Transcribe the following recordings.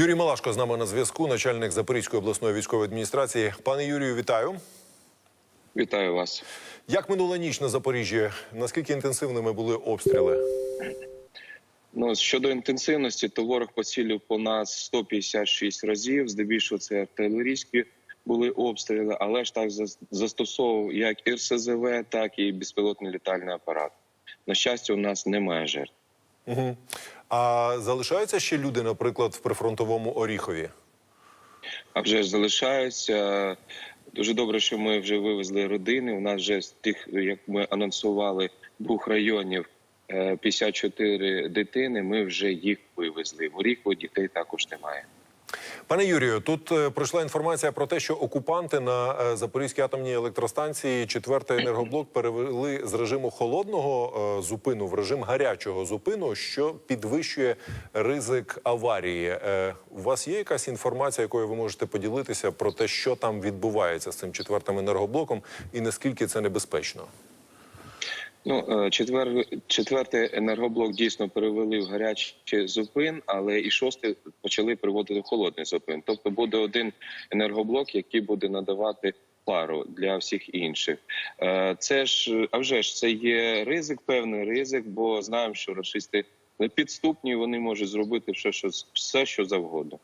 Юрій Малашко з нами на зв'язку, начальник Запорізької обласної військової адміністрації. Пане Юрію, вітаю. Вітаю вас. Як минула ніч на Запоріжжі? Наскільки інтенсивними були обстріли? Ну щодо інтенсивності, то ворог поцілив по нас 156 разів. Здебільшого це артилерійські були обстріли, але ж так застосовував як РСЗВ, так і безпілотний літальний апарат. На щастя, у нас немає жертв. Угу. А залишаються ще люди, наприклад, в прифронтовому Оріхові? А вже ж залишаються. Дуже добре, що ми вже вивезли родини. У нас вже з тих, як ми анонсували, двох районів 54 дитини. Ми вже їх вивезли. В Оріху дітей також немає. Пане Юрію, тут е, пройшла інформація про те, що окупанти на е, Запорізькій атомній електростанції четвертий енергоблок перевели з режиму холодного е, зупину в режим гарячого зупину, що підвищує ризик аварії. Е, У вас є якась інформація, якою ви можете поділитися про те, що там відбувається з цим четвертим енергоблоком, і наскільки це небезпечно? Ну, е, четвер... четвертий енергоблок дійсно перевели в гарячий зупин, але і шостий почали переводити в холодний зупин. Тобто буде один енергоблок, який буде надавати пару для всіх інших. Е, Це ж а вже ж це є ризик, певний ризик, бо знаємо, що расисти підступні, вони можуть зробити все, що все, що завгодно.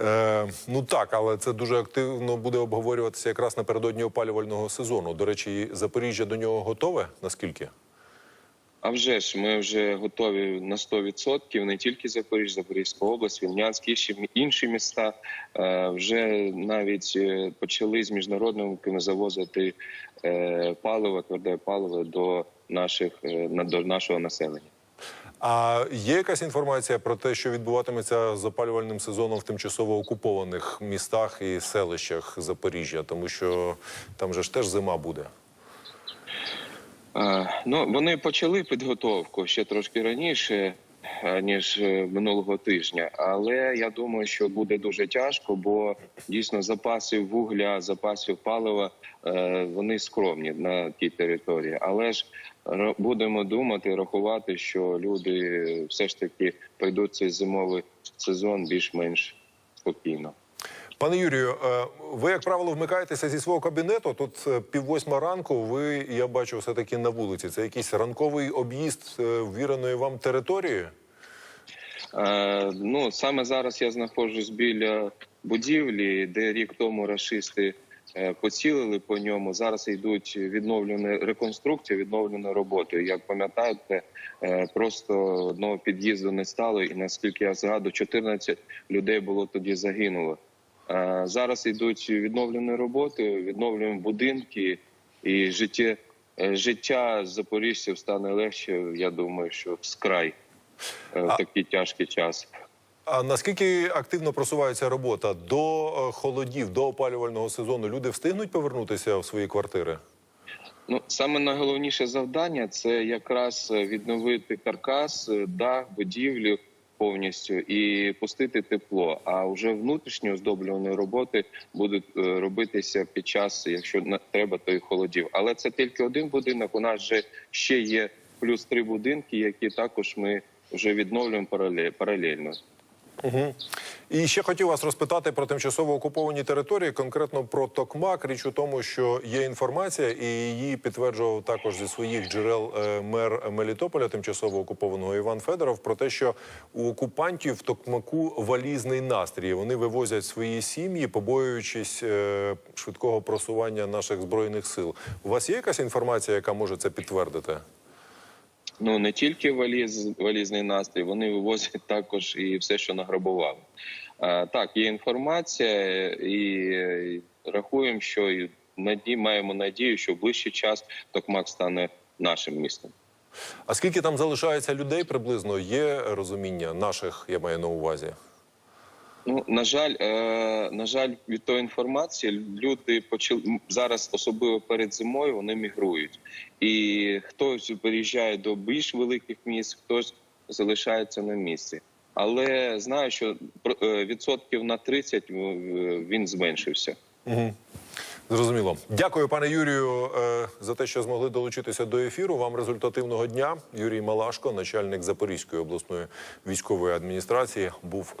Е, ну так, але це дуже активно буде обговорюватися якраз напередодні опалювального сезону. До речі, Запоріжжя до нього готове? Наскільки? А вже ж ми вже готові на 100%, не тільки Запоріжжя, Запорізька область, Вільнянськ, інші, інші міста е, вже навіть е, почали з міжнародними завозити е, паливо, тверде паливо до наших на- до нашого населення. А є якась інформація про те, що відбуватиметься з опалювальним сезоном в тимчасово окупованих містах і селищах Запоріжжя, тому що там же ж теж зима буде. Е, Ну вони почали підготовку ще трошки раніше. Е, Ніж е, минулого тижня, але я думаю, що буде дуже тяжко, бо дійсно запасів вугля, запасів палива е, вони скромні на тій території. Але ж будемо думати, рахувати, що люди все ж таки пройдуть цей зимовий сезон більш-менш спокійно. Пане Юрію, ви як правило вмикаєтеся зі свого кабінету. Тут е, пів восьма ранку. Ви я бачу, все таки на вулиці. Це якийсь ранковий об'їзд ввіреної вам території. Е, ну саме зараз я знаходжусь біля будівлі, де рік тому рашисти е, поцілили по ньому. Зараз йдуть відновлені реконструкція, відновлені роботи. Як пам'ятаєте, е, просто одного під'їзду не стало, і наскільки я згадую, 14 людей було тоді загинуло. Зараз йдуть відновлені роботи, відновлюємо будинки і життя. Життя запоріжців стане легше. Я думаю, що скрай е, в такий тяжкий час. А наскільки активно просувається робота до е, холодів, до опалювального сезону? Люди встигнуть повернутися в свої квартири? Ну саме найголовніше завдання це якраз е, відновити каркас, е, дах, будівлю повністю і пустити тепло. А вже внутрішні оздоблювані роботи будуть е, робитися під час, якщо треба, то і холодів. Але це тільки один будинок. У нас вже ще є плюс три будинки, які також ми вже відновлюємо парале- паралельно. Угу. І ще хотів вас розпитати про тимчасово окуповані території, конкретно про Токмак. Річ у тому, що є інформація, і її підтверджував також зі своїх джерел е, мер Мелітополя, тимчасово окупованого Іван Федоров, про те, що у окупантів в Токмаку валізний настрій. Вони вивозять свої сім'ї, побоюючись е, швидкого просування наших збройних сил. У вас є якась інформація, яка може це підтвердити? Ну не тільки валіз, валізний настрій, вони вивозять також і все, що награбували. Так, є інформація, і е, рахуємо, що наді, маємо надію, що в ближчий час Токмак стане нашим містом. А скільки там залишається людей приблизно? Є розуміння наших, я маю на увазі. Ну на жаль, е, на жаль, від тої інформації люди почали зараз, особливо перед зимою, вони мігрують, і хтось переїжджає до більш великих міст, хтось залишається на місці. Але знаю, що е, відсотків на 30 е, він зменшився. Угу. Зрозуміло. Дякую, пане Юрію, е, за те, що змогли долучитися до ефіру. Вам результативного дня. Юрій Малашко, начальник Запорізької обласної військової адміністрації, був